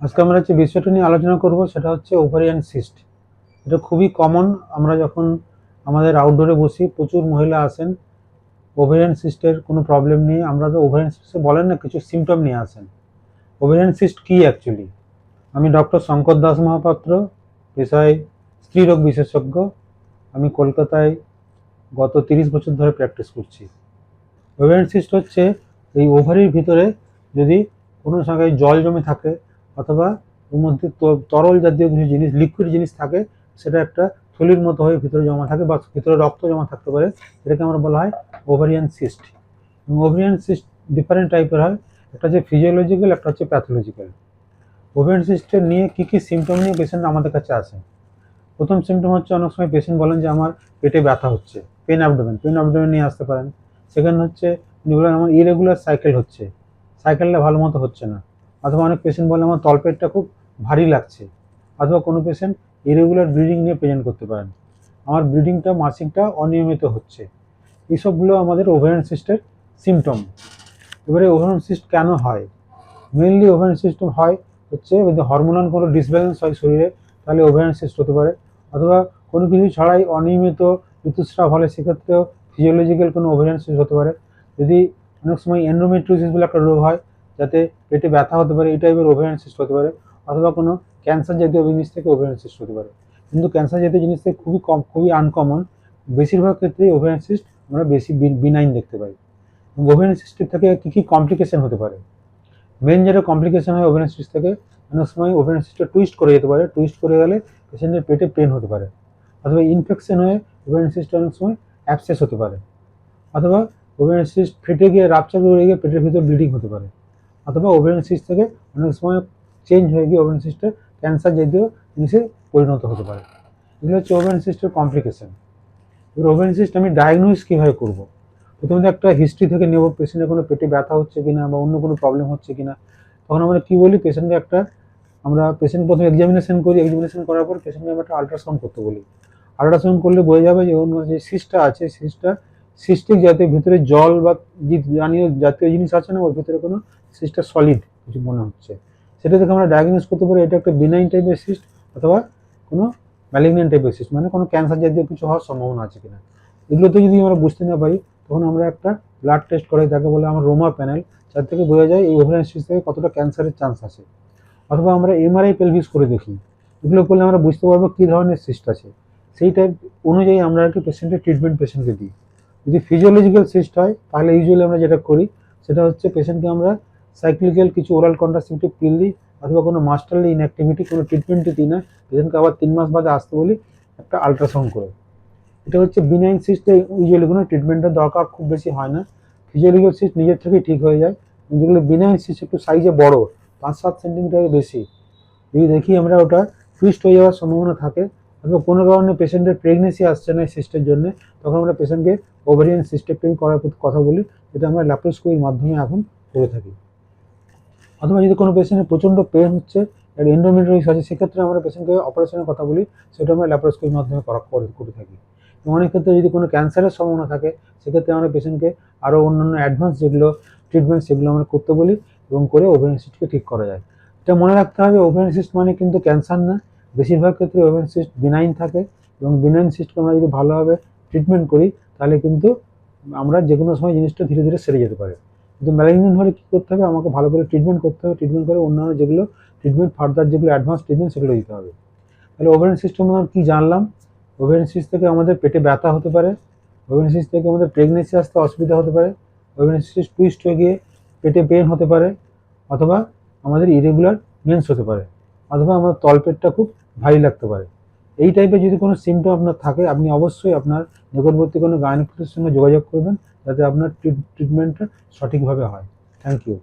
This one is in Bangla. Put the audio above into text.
আজকে আমরা যে বিষয়টা নিয়ে আলোচনা করব, সেটা হচ্ছে ওভারিয়ান সিস্ট এটা খুবই কমন আমরা যখন আমাদের আউটডোরে বসি, প্রচুর মহিলা আসেন ওভারিয়ান সিস্টের কোনো প্রবলেম নিয়ে আমরা তো ওভারিয়ান সিস্টে বলেন না, কিছু সিমটম নিয়ে আসেন। ওভারিয়ান সিস্ট কী অ্যাকচুয়ালি আমি ডক্টর শঙ্কর দাস মহাপাত্র, পেশায় স্ত্রীরোগ বিশেষজ্ঞ। আমি কলকাতায় গত তিরিশ বছর ধরে প্র্যাকটিস করছি। ওভারিয়ান সিস্ট হচ্ছে এই ওভারির ভিতরে যদি কোনো জায়গায় জল জমে থাকে অথবা ওর মধ্যে তরল জাতীয় কিছু জিনিস লিকুইড জিনিস থাকে, সেটা একটা থলির মতো হয়ে ভিতরে জমা থাকে বা ভিতরে রক্ত জমা থাকতে পারে। এটাকে আমরা বলা হয় ovarian cyst ovarian cyst different টাইপের হয়। একটা হচ্ছে ফিজিওলজিক্যাল একটা হচ্ছে প্যাথোলজিক্যাল ওভারিয়ান সিস্টের নিয়ে কী কী সিমটম নিয়ে পেশেন্ট আমাদের কাছে আসে? প্রথম সিমটম হচ্ছে অনেক সময় পেশেন্ট বলেন যে, আমার পেটে ব্যথা হচ্ছে পেন অ্যাবডোমেন পেন অ্যাবডোমেন নিয়ে আসতে পারেন। সেকেন্ড হচ্ছে আমার ইরেগুলার সাইকেল হচ্ছে সাইকেলটা ভালো মতো হচ্ছে না। অথবা অনেক পেশেন্ট বলে আমার তলপেটটা খুব ভারী লাগছে। অথবা কোনো পেশেন্ট ইরেগুলার ব্লিডিং নিয়ে প্রেজেন্ট করতে পারেন। আমার ব্লিডিংটা মাসিকটা অনিয়মিত হচ্ছে। এইসবগুলো আমাদের ওভারিয়ান সিস্টের সিমটম এবারে ওভারিয়ান সিস্ট কেন হয়? মেনলি ওভারিয়ান সিস্টেম হয় হচ্ছে যদি হরমোনাল কোনো ডিসব্যালেন্স হয় শরীরে, তাহলে ওভারিয়ান সিস্ট হতে পারে। অথবা কোনো কিছু ছাড়াই অনিয়মিত ঋতুস্রাব হলে সেক্ষেত্রেও ফিজিওলজিক্যাল কোনো ওভারিয়ান সিস্ট হতে পারে। যদি অনেক সময় এন্ডোমেট্রিওসিস বলে একটা রোগ হয় যাতে পেটে ব্যথা হতে পারে, এই টাইপের ওভারিয়ান সিস্ট হতে পারে, অথবা কোনো ক্যান্সার জাতীয় জিনিস থেকে ওভারিয়ান সিস্ট হতে পারে। কিন্তু ক্যান্সার জাতীয় জিনিস থেকে খুবই কম, খুবই আনকমন বেশিরভাগ ক্ষেত্রেই ওভারিয়ান সিস্ট আমরা বেশি বিনাইন দেখতে পাই। ওভারিয়ান সিস্টের থেকে কী কী কমপ্লিকেশন হতে পারে? মেন যেটা কমপ্লিকেশন হয় ওভেন সিস্ট থেকে, অনেক সময় ওভেন সিস্টটা টুইস্ট করে যেতে পারে। টুইস্ট করে গেলে পেশেন্টের পেটে পেন হতে পারে। অথবা ইনফেকশন হয়ে ওভেন সিস্ট অনেক সময় অ্যাবসেস হতে পারে। অথবা ওভেন সিস্ট ফেটে গিয়ে রাপচার হয়ে গিয়ে পেটের ভিতর ব্লিডিং হতে পারে। অথবা ওভেন সিস্ট থেকে অনেক সময় চেঞ্জ হয়ে গিয়ে ওভেন সিস্টের ক্যান্সার জাতীয় জিনিসে পরিণত হতে পারে। এগুলো হচ্ছে ওভেন সিস্টের কমপ্লিকেশন এবার ওভেন সিস্ট আমি ডায়াগনোস কীভাবে করব? প্রথমত একটা হিস্ট্রি থেকে নেব পেশেন্টের কোনো পেটে ব্যথা হচ্ছে কিনা বা অন্য কোনো প্রবলেম হচ্ছে কিনা। তখন আমরা কী বলি? পেশেন্টকে একটা, আমরা পেশেন্ট প্রথমে এক্সামিনেশন করি। এক্সামিনেশন করার পর পেশেন্টকে আমরা একটা আল্ট্রাসাউন্ড করতে বলি। আলট্রাসাউন্ড করলে বোঝা যাবে যে অন্য যে সিস্টটা আছে সিস্টটা সিস্টিক জাতীয় ভিতরে জল বা যে জাতীয় জিনিস আছে না, ওর ভিতরে কোনো সিস্টটা সলিড কিছু মনে হচ্ছে। সেটা থেকে আমরা ডায়াগনোস করতে পারি এটা একটা বিনাইন টাইপের সিস্ট অথবা কোনো ম্যালিগনেন্ট টাইপের সিস্ট মানে কোনো ক্যান্সার জাতীয় কিছু হওয়ার সম্ভাবনা আছে কিনা। এগুলোতে যদি আমরা বুঝতে না পারি, তখন আমরা একটা ব্লাড টেস্ট করাই তাকে বলে আমার রোমা প্যানেল যার থেকে বোঝা যায় এই ওভারিয়ান সিস্ট থেকে কতটা ক্যান্সারের চান্স আছে। অথবা আমরা এমআরআই পেলভিস করে দেখি, এগুলো করলে আমরা বুঝতে পারব কী ধরনের সিস্ট আছে। সেই টাইপ অনুযায়ী আমরা আর কি পেশেন্টের ট্রিটমেন্ট পেশেন্টকে দিই। যদি ফিজিওলজিক্যাল সিস্ট হয়, তাহলে ইউজুয়ালি আমরা যেটা করি, সেটা হচ্ছে পেশেন্টকে আমরা সাইক্লিক্যাল কিছু ওরাল কন্ট্রাসেপটিভ পিল দিই, অথবা কোনো মাস্টারলি ইনঅ্যাক্টিভিটি কোনো ট্রিটমেন্টই দিই না পেশেন্টকে আবার তিন মাস বাদে আসতে বলি, একটা আলট্রাসাউন্ড করে এটা হচ্ছে বিনাইন সিস্টে ইউজুয়ালি কোনো ট্রিটমেন্টের দরকার খুব বেশি হয় না। ফিজিওলজিক্যাল সিস্ট নিজের থেকেই ঠিক হয়ে যায়। যেগুলো বিনাইন সিস্ট একটু সাইজে বড়, পাঁচ সাত সেন্টিমিটারের বেশি। যদি দেখি আমরা ওটা টুইস্ট হয়ে যাওয়ার সম্ভাবনা থাকে অথবা কোনো কারণে পেশেন্টের প্রেগনেন্সি আসছে না এই সিস্টের জন্য, তখন আমরা পেশেন্টকে ওভারিয়ান সিস্টেক্টমি করার কথা বলি, যেটা আমরা ল্যাপ্রোস্কোপির মাধ্যমে এখন করে থাকি। অথবা যদি কোনো পেশেন্টের প্রচণ্ড পেন হচ্ছে একটা এন্ডোমেট্রিস আছে, সেক্ষেত্রে আমরা পেশেন্টকে অপারেশনের কথা বলি, সেটা আমরা ল্যাপ্রোস্কোপির মাধ্যমে করা করে করে থাকি। এবং অনেক ক্ষেত্রে যদি কোনো ক্যান্সারের সম্ভাবনা থাকে, সেক্ষেত্রে আমরা পেশেন্টকে আরও অন্যান্য অ্যাডভান্স যেগুলো ট্রিটমেন্ট সেগুলো আমরা করতে বলি এবং করে ওভেন সিস্টকে ঠিক করা যায়। এটা মনে রাখতে হবে ওভেন সিস্ট মানে কিন্তু ক্যান্সার না। বেশিরভাগ ক্ষেত্রে ওভেন সিস্ট বিনাইন থাকে এবং বিনাইন সিস্টকে আমরা যদি ভালোভাবে ট্রিটমেন্ট করি, তাহলে কিন্তু আমরা যে কোনো সময় জিনিসটা ধীরে ধীরে সেরে যেতে পারে। কিন্তু ম্যালিগনেন্ট হলে কী করতে হবে? আমাকে ভালো করে ট্রিটমেন্ট করতে হবে ট্রিটমেন্ট করে অন্যান্য যেগুলো ট্রিটমেন্ট ফার্দার যেগুলো অ্যাডভান্স ট্রিটমেন্ট সেগুলো দিতে হবে। তাহলে ওভেন সিস্টেম আমরা কী জানলাম? ওভেন সিস্ট থেকে আমাদের পেটে ব্যথা হতে পারে ওভেন সিস্ট থেকে আমাদের প্রেগনেন্সি আসতে অসুবিধা হতে পারে ওভেন সিস্ট টুইস্ট হয়ে গিয়ে পেটে পেন হতে পারে, অথবা আমাদের ইরেগুলার মেন্স হতে পারে। অথবা আমার তলপেটটা খুব ভারী লাগতে পারে। এই টাইপের যদি কোনো সিমটম আপনার থাকে, আপনি অবশ্যই আপনার নিকটবর্তী কোনো গায়নিকের সঙ্গে যোগাযোগ করবেন, যাতে আপনার ট্রিটমেন্টটা সঠিকভাবে হয়। Thank you